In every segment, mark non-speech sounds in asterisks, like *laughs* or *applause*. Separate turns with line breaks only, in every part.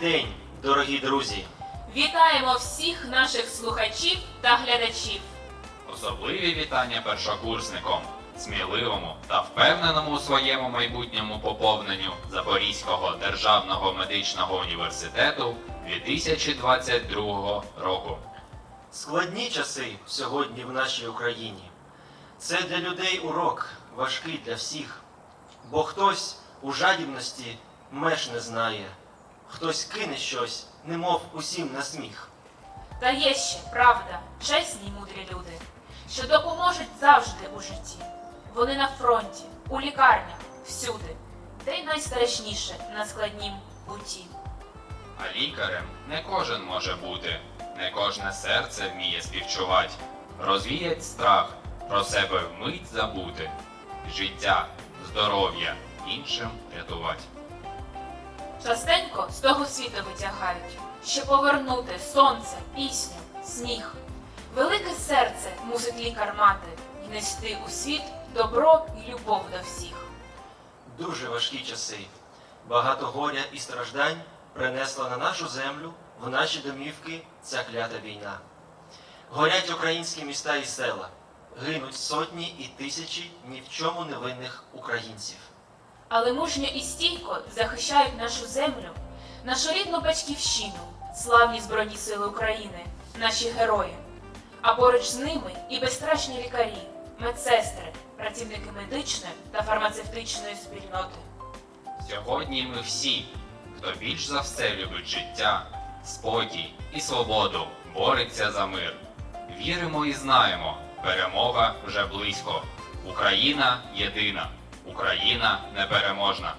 Добрий день, дорогі друзі!
Вітаємо всіх наших слухачів та глядачів.
Особливі вітання першокурсникам, сміливому та впевненому у своєму майбутньому поповненню Запорізького державного медичного університету 2022 року.
Складні часи сьогодні в нашій Україні. Це для людей урок важкий для всіх, бо хтось у жадібності меж не знає, хтось кине щось, немов усім на сміх.
Та є ще правда, чесні й мудрі люди, що допоможуть завжди у житті. Вони на фронті, у лікарнях, всюди, де й найстрашніше на складнім путі.
А лікарем не кожен може бути, не кожне серце вміє співчувати. Розвіять страх, про себе вмить забути, життя, здоров'я іншим рятувати.
Частенько з того світу витягають, щоб повернути сонце, пісню, сніг. Велике серце мусить лікар мати і нести у світ добро і любов до всіх.
Дуже важкі часи. Багато горя і страждань принесла на нашу землю, в наші домівки ця клята війна. Горять українські міста і села, гинуть сотні і тисячі ні в чому невинних українців.
Але мужньо і стійко захищають нашу землю, нашу рідну батьківщину, славні Збройні Сили України, наші герої. А поруч з ними і безстрашні лікарі, медсестри, працівники медичної та фармацевтичної спільноти.
Сьогодні ми всі, хто більш за все любить життя, спокій і свободу, бореться за мир. Віримо і знаємо, перемога вже близько. Україна єдина, Україна непереможна.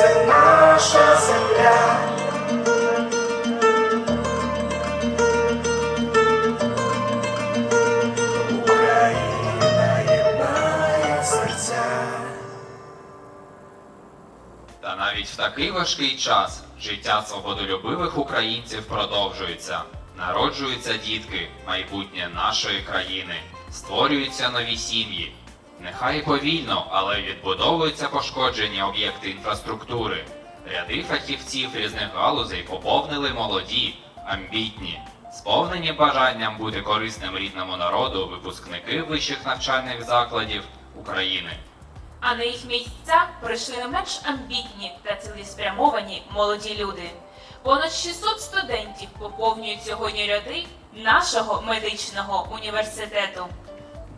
Це наша земля. Україна єднає серця.
Та навіть в такий важкий час життя свободолюбивих українців продовжується. Народжуються дітки, майбутнє нашої країни, створюються нові сім'ї. Нехай повільно, але відбудовуються пошкоджені об'єкти інфраструктури. Ряди фахівців різних галузей поповнили молоді, амбітні, сповнені бажанням бути корисним рідному народу випускники вищих навчальних закладів України.
А на їх місця прийшли не менш амбітні та цілеспрямовані молоді люди. Понад 600 студентів поповнюють сьогодні ряди нашого медичного університету.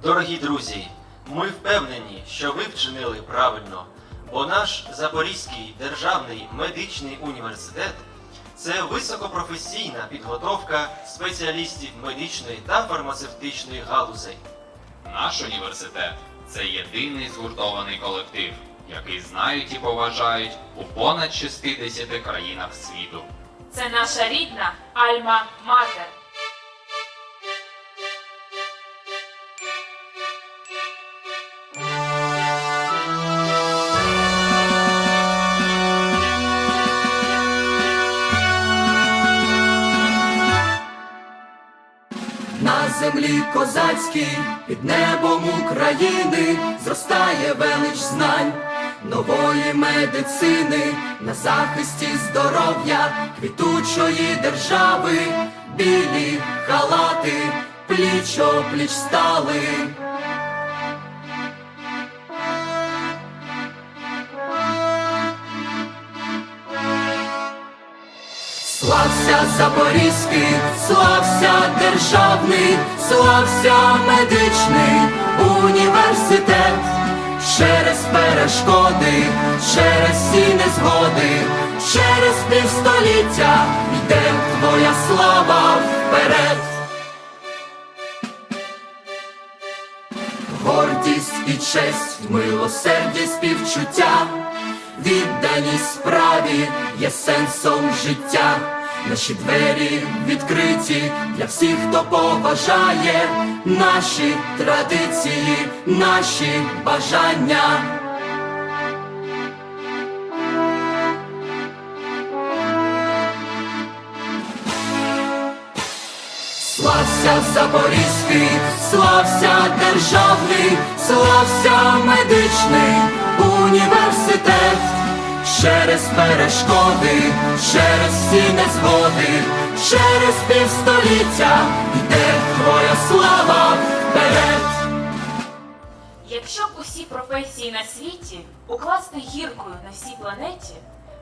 Дорогі друзі, ми впевнені, що ви вчинили правильно, бо наш Запорізький державний медичний університет це високопрофесійна підготовка спеціалістів медичної та фармацевтичної галузей.
Наш університет це єдиний згуртований колектив, який знають і поважають у понад 60 країнах світу.
Це наша рідна Альма-Матер.
На козацькій, під небом України зростає велич знань, нової медицини на захисті здоров'я квітучої держави, білі халати, пліч опліч стали. Слався Запорізький, слався державний, слався медичний університет. Через перешкоди, через всі незгоди, через півстоліття йде твоя слава вперед. Гордість і честь, милосердя, співчуття, відданість справі є сенсом життя. Наші двері відкриті для всіх, хто поважає наші традиції, наші бажання. Слався Запорізький, слався державний, слався медичний університет. Через перешкоди, через всі незгоди, через півстоліття йде твоя слава вперед.
Якщо б усі професії на світі укласти гіркою на всій планеті,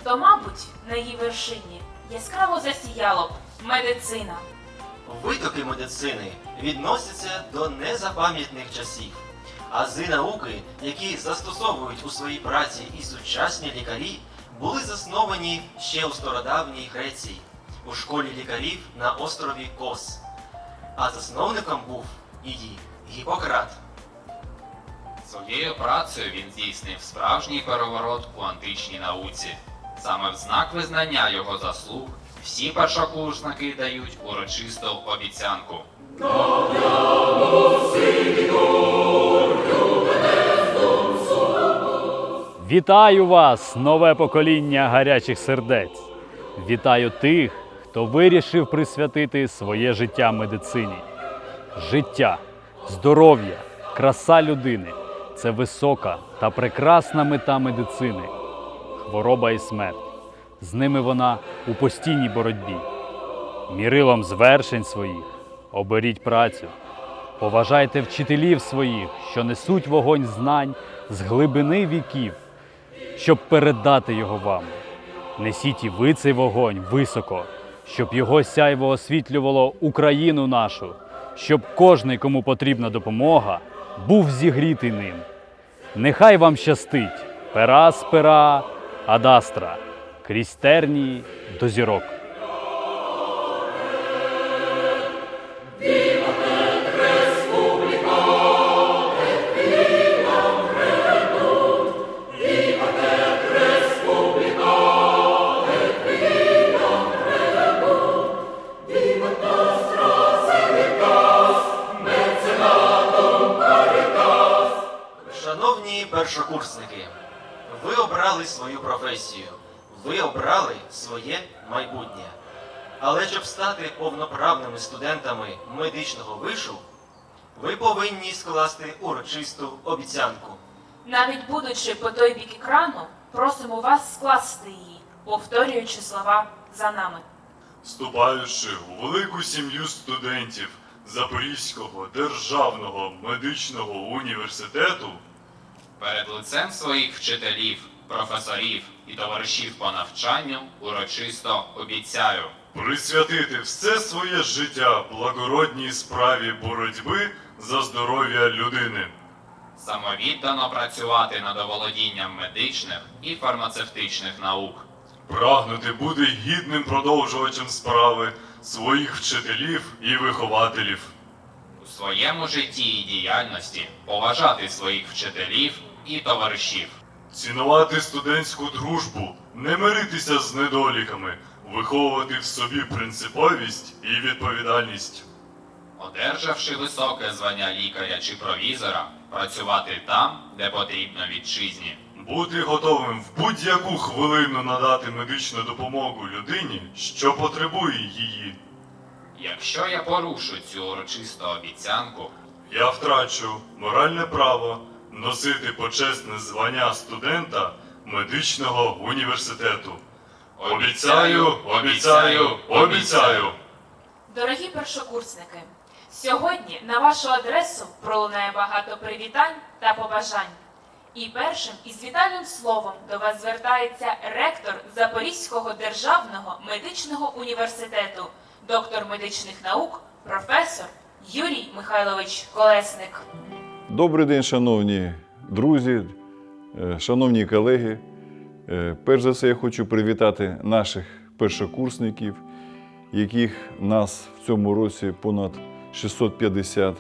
то, мабуть, на її вершині яскраво засіяла б медицина.
Витоки медицини відносяться до незапам'ятних часів. Ази науки, які застосовують у своїй праці і сучасні лікарі, були засновані ще у стародавній Греції, у школі лікарів на острові Кос. А засновником був її Гіппократ.
Своєю працею він здійснив справжній переворот у античній науці. Саме в знак визнання його заслуг всі першокурсники дають урочисту обіцянку.
Вітаю вас, нове покоління гарячих сердець. Вітаю тих, хто вирішив присвятити своє життя медицині. Життя, здоров'я, краса людини це висока та прекрасна мета медицини. Хвороба і смерть. З ними вона у постійній боротьбі. Мірилом звершень своїх оберіть працю. Поважайте вчителів своїх, що несуть вогонь знань з глибини віків, щоб передати його вам. Несіть і ви цей вогонь високо, щоб його сяйво освітлювало Україну нашу, щоб кожний, кому потрібна допомога, був зігрітий ним. Нехай вам щастить пера з пера, адастра, крізь тернії до зірок.
Повноправними студентами медичного вишу, ви повинні скласти урочисту обіцянку.
Навіть будучи по той бік екрану, просимо вас скласти її, повторюючи слова за нами.
Вступаючи у велику сім'ю студентів Запорізького державного медичного університету,
Перед лицем своїх вчителів, професорів і товаришів по навчанню урочисто обіцяю.
Присвятити все своє життя благородній справі боротьби за здоров'я людини,
самовіддано працювати над оволодінням медичних і фармацевтичних наук,
прагнути бути гідним продовжувачем справи своїх вчителів і вихователів,
у своєму житті і діяльності поважати своїх вчителів і товаришів,
цінувати студентську дружбу, не миритися з недоліками, виховувати в собі принциповість і відповідальність.
одержавши високе звання лікаря чи провізора, працювати там, де потрібно вітчизні.
Бути готовим в будь-яку хвилину надати медичну допомогу людині, що потребує її.
Якщо я порушу цю урочисту обіцянку,
Я втрачу моральне право носити почесне звання студента медичного університету. Обіцяю, обіцяю, обіцяю.
Дорогі першокурсники, сьогодні на вашу адресу пролунає багато привітань та побажань. І першим із вітальним словом до вас звертається ректор Запорізького державного медичного університету, доктор медичних наук, професор Юрій Михайлович Колесник.
Добрий день, шановні друзі, е, шановні колеги. Е, Перш за все, я хочу привітати наших першокурсників, яких нас в цьому році понад 650.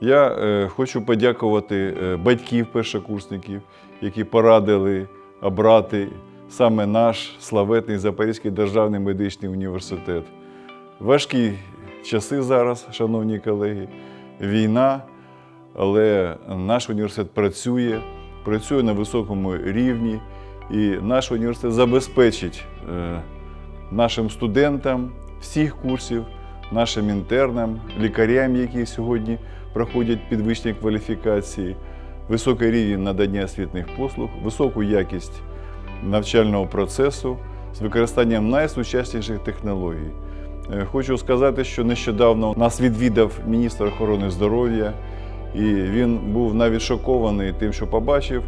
Я е, хочу подякувати е, батьків першокурсників, які порадили обрати саме наш славетний Запорізький державний медичний університет. Важкі часи зараз, шановні колеги, війна але наш університет працює, працює на високому рівні, і наш університет забезпечить е, нашим студентам всіх курсів, нашим інтернам, лікарям, які сьогодні проходять підвищення кваліфікації, високий рівень надання освітних послуг, високу якість навчального процесу з використанням найсучасніших технологій. Е, Хочу сказати, що нещодавно нас відвідав міністр охорони здоров'я, і він був навіть шокований тим, що побачив.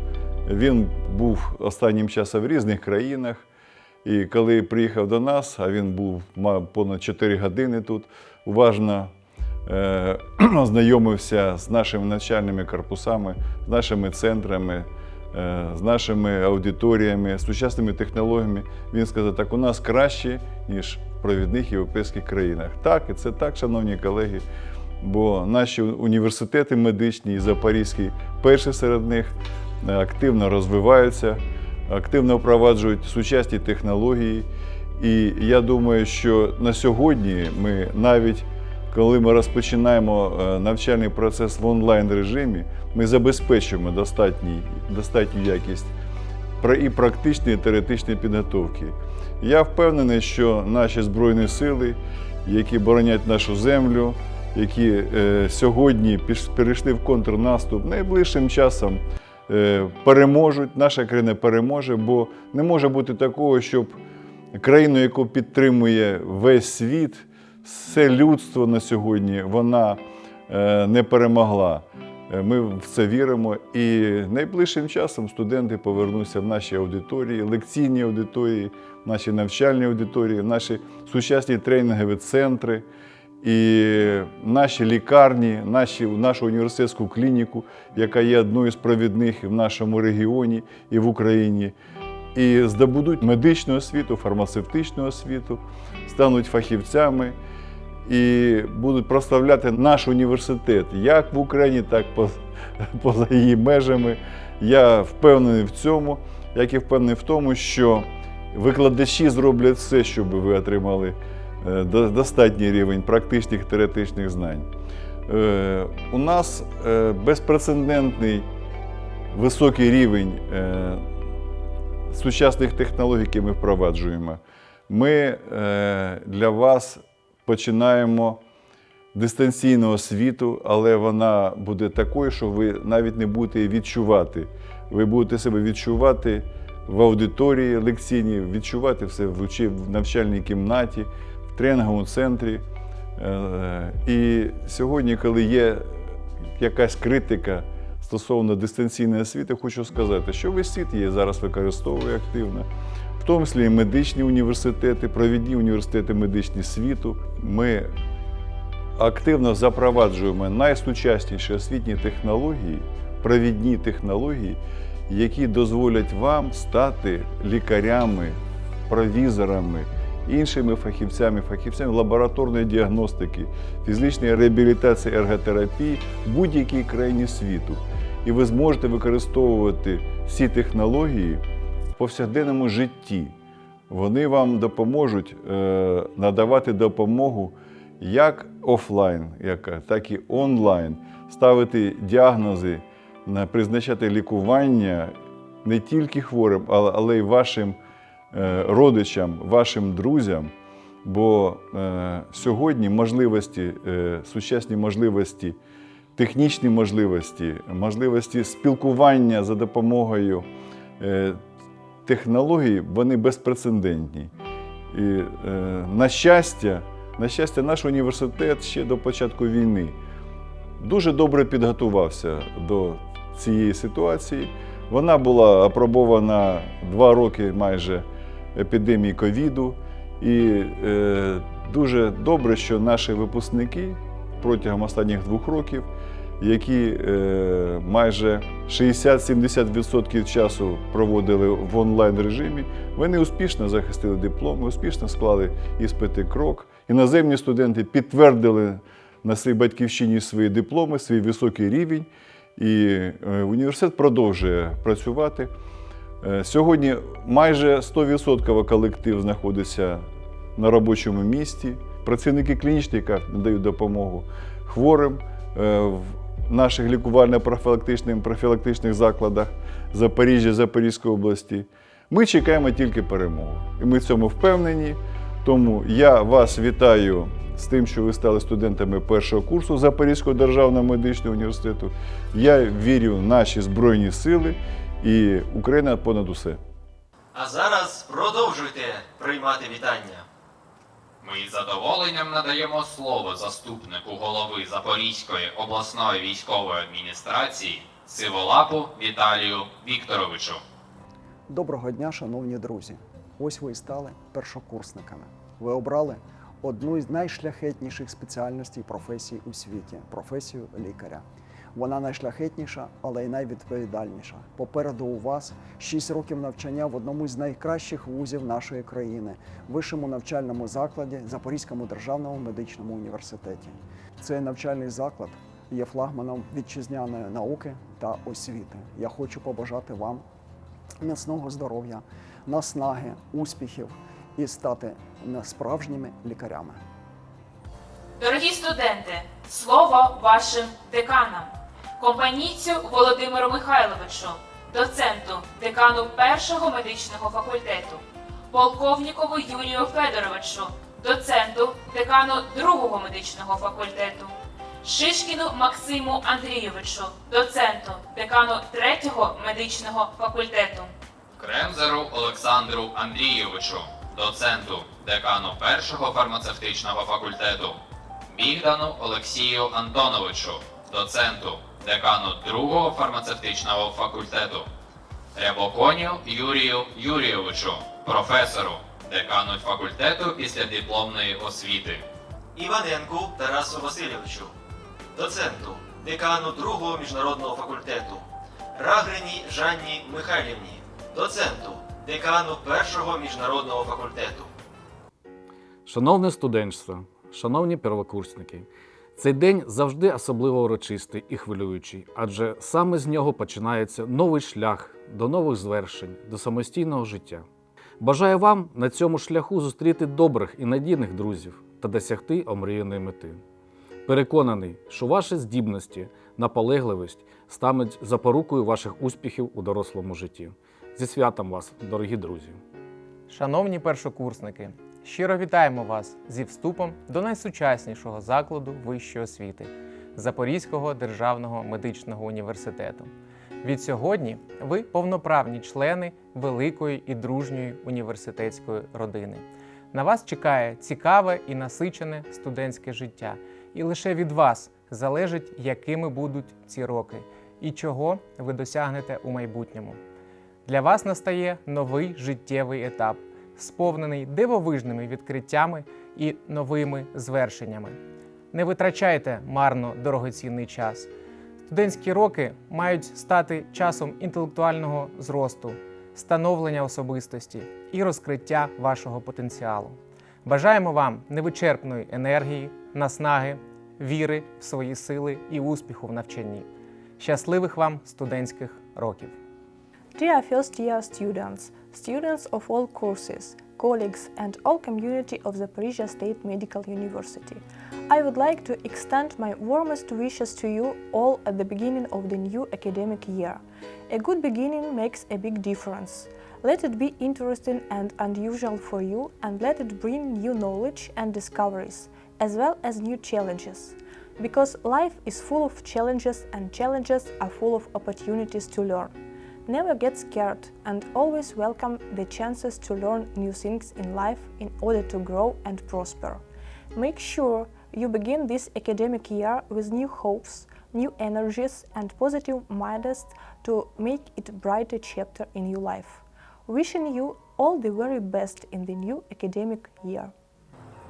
Він був останнім часом в різних країнах. І коли приїхав до нас, а він був мав понад 4 години тут, уважно е, *clears throat* ознайомився з нашими навчальними корпусами, з нашими центрами, е, з нашими аудиторіями, з сучасними технологіями. Він сказав, так у нас краще, ніж в провідних європейських країнах. Так, і це так, шановні колеги. Бо наші університети медичні і Запорізький перші серед них активно розвиваються, активно впроваджують сучасні технології. І я думаю, що на сьогодні ми навіть коли ми розпочинаємо е, навчальний процес в онлайн режимі, ми забезпечуємо достатню якість і практичної, і теоретичної підготовки. Я впевнений, що наші Збройні сили, які боронять нашу землю, які е, сьогодні перейшли в контрнаступ, найближчим часом е, переможуть, наша країна переможе, бо не може бути такого, щоб країну, яку підтримує весь світ, все людство на сьогодні, вона е, не перемогла. Е, Ми в це віримо. І найближчим часом студенти повернуться в наші аудиторії, лекційні аудиторії, наші навчальні аудиторії, в наші сучасні тренінгові центри. І наші лікарні, наші, нашу університетську клініку, яка є одною з провідних в нашому регіоні і в Україні, і здобудуть медичну освіту, фармацевтичну освіту, стануть фахівцями і будуть прославляти наш університет як в Україні, так і *laughs* поза її межами. Я впевнений в цьому, як і впевнений в тому, що викладачі зроблять все, щоб ви отримали достатній рівень практичних теоретичних знань. Е, У нас е, безпрецедентний високий рівень е, сучасних технологій, які ми впроваджуємо. Ми е, для вас починаємо дистанційну освіту, але вона буде такою, що ви навіть не будете відчувати. Ви будете себе відчувати в аудиторії лекційній, відчувати все в навчальній кімнаті, тренінговому центрі. Е, І сьогодні, коли є якась критика стосовно дистанційної освіти, хочу сказати, що весь світ її зараз використовує активно, в тому числі і медичні університети, провідні університети медичні світу. Ми активно запроваджуємо найсучасніші освітні технології, провідні технології, які дозволять вам стати лікарями, провізорами, іншими фахівцями, фахівцями лабораторної діагностики, фізичної реабілітації, ерготерапії в будь-якій країні світу. І ви зможете використовувати ці технології в повсякденному житті. Вони вам допоможуть е, надавати допомогу як офлайн, так і онлайн, ставити діагнози, призначати лікування не тільки хворим, але, й вашим родичам, вашим друзям. Бо е, сьогодні можливості, е, сучасні можливості технічні можливості, можливості спілкування за допомогою е, технологій, вони безпрецедентні. І, е, на щастя, на щастя, наш університет ще до початку війни дуже добре підготувався до цієї ситуації. Вона була апробована два роки майже епідемії ковіду. І е, дуже добре, що наші випускники протягом останніх двох років, які е, майже 60-70% часу проводили в онлайн режимі, вони успішно захистили дипломи, успішно склали іспити крок. Іноземні студенти підтвердили на своїй батьківщині свої дипломи, свій високий рівень. І е, університет продовжує працювати. Е, Сьогодні майже 100% колектив знаходиться на робочому місці. Працівники клінічних карт надають допомогу хворим е, в наших лікувально-профілактичних профілактичних закладах Запоріжжя, Запорізької області. Ми чекаємо тільки перемоги. І ми в цьому впевнені. Тому я вас вітаю з тим, що ви стали студентами першого курсу Запорізького державного медичного університету. Я вірю в наші Збройні сили і Україна понад усе.
А зараз продовжуйте приймати вітання.
Ми із задоволенням надаємо слово заступнику голови Запорізької обласної військової адміністрації Сиволапу Віталію Вікторовичу.
Доброго дня, шановні друзі! Ось ви і стали першокурсниками. Ви обрали одну із найшляхетніших спеціальностей професій у світі професію лікаря. Вона найшляхетніша, але й найвідповідальніша. Попереду у вас 6 років навчання в одному з найкращих вузів нашої країни, вищому навчальному закладі Запорізькому державному медичному університеті. Цей навчальний заклад є флагманом вітчизняної науки та освіти. Я хочу побажати вам міцного здоров'я, наснаги, успіхів і стати справжніми лікарями.
Дорогі студенти, слово вашим деканам, Компаніцю Володимиру Михайловичу, доценту, декану першого медичного факультету, полковникову Юрію Федоровичу, доценту, декану другого медичного факультету, Шишкіну Максиму Андрійовичу, доценту, декану третього медичного факультету.
Кремзеру Олександру Андрійовичу, доценту, декану першого фармацевтичного факультету, Бігдану Олексію Антоновичу, доценту, декану другого фармацевтичного факультету, Рябоконю Юрію Юрійовичу, професору, декану факультету післядипломної освіти.
Іваненку Тарасу Васильовичу, доценту, декану другого міжнародного факультету, Рагрині Жанні Михайлівні, доценту, декану першого міжнародного факультету.
Шановне студентство, шановні первокурсники, цей день завжди особливо урочистий і хвилюючий, адже саме з нього починається новий шлях до нових звершень, до самостійного життя. Бажаю вам на цьому шляху зустріти добрих і надійних друзів та досягти омріяної мети. Переконаний, що ваші здібності, наполегливість стануть запорукою ваших успіхів у дорослому житті. Зі святом вас, дорогі друзі!
Шановні першокурсники, щиро вітаємо вас зі вступом до найсучаснішого закладу вищої освіти Запорізького державного медичного університету. Відсьогодні ви повноправні члени великої і дружньої університетської родини. На вас чекає цікаве і насичене студентське життя, і лише від вас залежить, якими будуть ці роки і чого ви досягнете у майбутньому. Для вас настає новий життєвий етап, сповнений дивовижними відкриттями і новими звершеннями. Не витрачайте марно дорогоцінний час. Студентські роки мають стати часом інтелектуального зросту, становлення особистості і розкриття вашого потенціалу. Бажаємо вам невичерпної енергії, наснаги, віри в свої сили і успіху в навчанні. Щасливих вам студентських років!
Dear first year students, students of all courses, colleagues, and all community of Zaporizhia State Medical University, I would like to extend my warmest wishes to you all at the beginning of the new academic year. A good beginning makes a big difference. Let it be interesting and unusual for you, and let it bring new knowledge and discoveries, as well as new challenges. Because life is full of challenges, and challenges are full of opportunities to learn. Never get scared and always welcome the chances to learn new things in life in order to grow and prosper. Make sure you begin this academic year with new hopes, new energies, and positive minds to make it a brighter chapter in your life. Wishing you all the very best in the new academic year.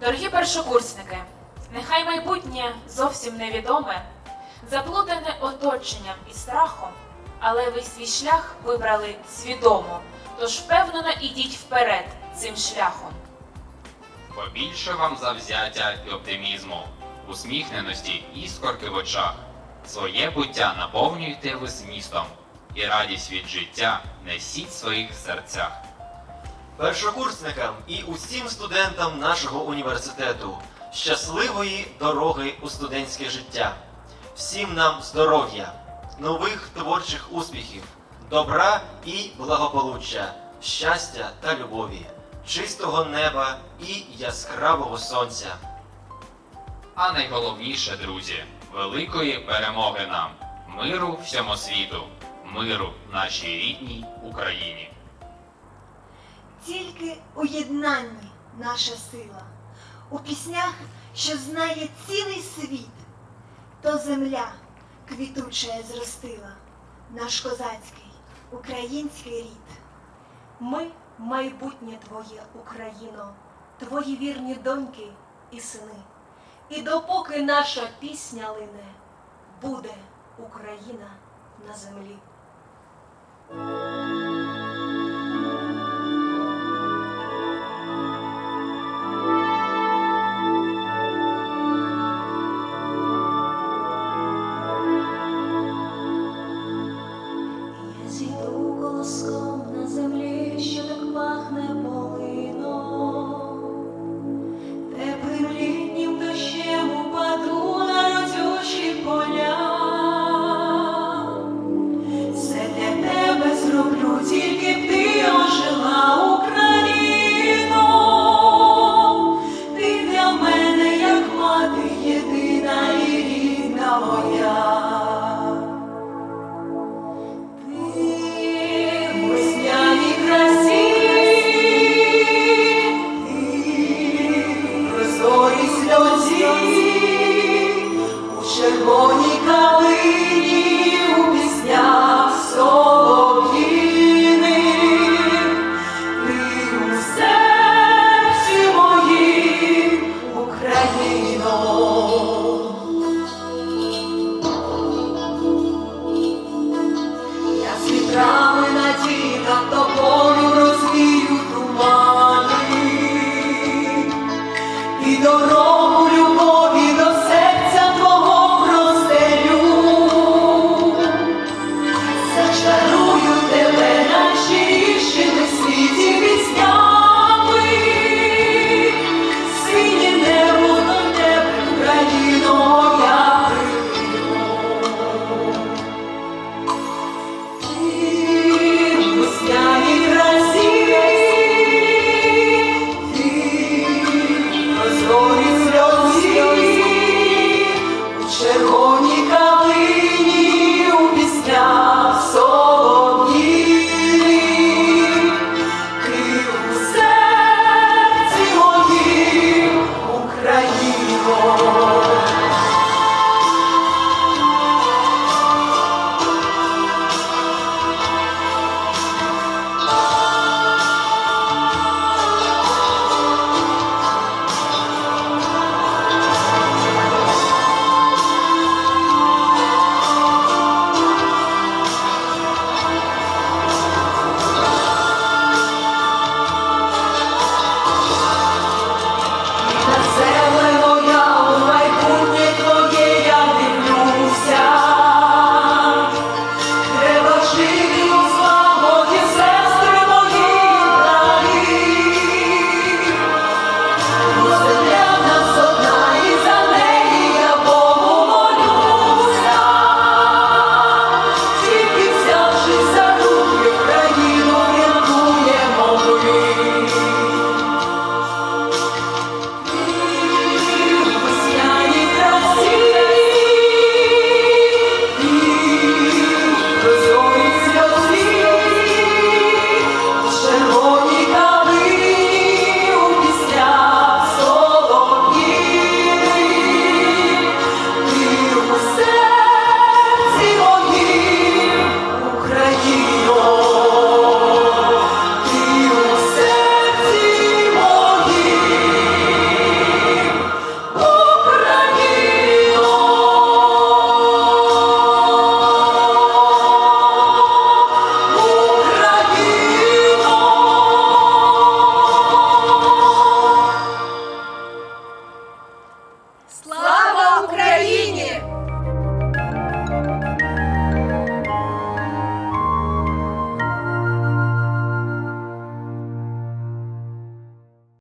Дорогі першокурсники, нехай майбутнє зовсім невідоме, заплутане оточенням і страхом, Але ви свій шлях вибрали свідомо, тож впевнено ідіть вперед цим шляхом.
Побільше вам завзяття і оптимізму, усміхненості і іскорки в очах. Своє буття наповнюйте ви змістом, і радість від життя несіть в своїх серцях.
Першокурсникам і усім студентам нашого університету щасливої дороги у студентське життя. Всім нам здоров'я, нових творчих успіхів, добра і благополуччя, щастя та любові, чистого неба і яскравого сонця.
А найголовніше, друзі, великої перемоги нам, миру всьому світу, миру нашій рідній Україні.
Тільки у єднанні наша сила, у піснях, що знає цілий світ, то земля квітуча зростила, наш козацький український рід. Ми майбутнє твоє Україно, твої вірні доньки і сини. І допоки наша пісня лине, буде Україна на землі.